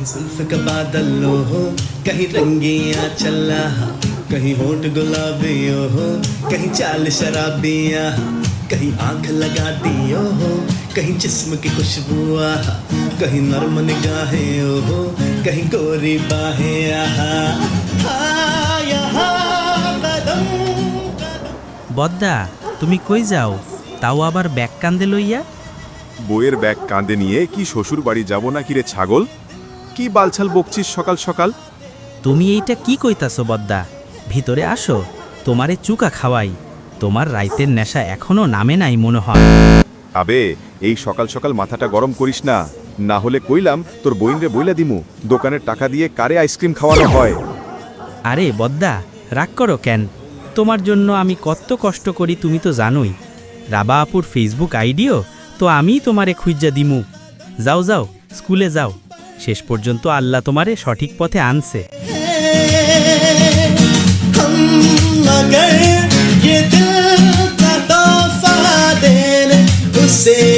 कहीं जुल्फ का बादल हो कहीं रंगिया चला कहीं होठ गुलाबी हो कहीं चाल शराबिया कहीं आंख लगा दियो हो कहीं जिस्म की खुशबू आहा कहीं नर्म निगाहें हो कहीं गोरी बाहें आहा हाँ, यहाँ कदम कदम বদ্দা তুমি কই যাও তাও আবার ব্যাগ কান্দে লইয়া বইয়ের ব্যাগ কাঁধে নিয়ে কি শ্বশুর বাড়ি যাব না কিরে ছাগল কি বালছাল বকছিস সকাল সকাল? তুমি এইটা কি কইতাছো বদ্দা? ভিতরে আসো তোমারে চুকা খাওয়াই। তোমার রাইতের নেশা এখনও নামে নাই মনে হয়। আবে এই সকাল সকাল মাথাটা গরম করিস না। না হলে কইলাম তোর বইনরে বইলা দিমু দোকানের টাকা দিয়ে কারে আইসক্রিম খাওয়ানো হয়। আরে বদ্দা রাগ করো কেন? তোমার জন্য আমি কত কষ্ট করি তুমি তো জানোই। রাবা আপুর ফেসবুক আইডিও তো আমিই তোমারে খুঁজা দিমু। যাও যাও স্কুলে যাও। শেষ পর্যন্ত আল্লাহ তোমারে সঠিক পথে আনছে। हम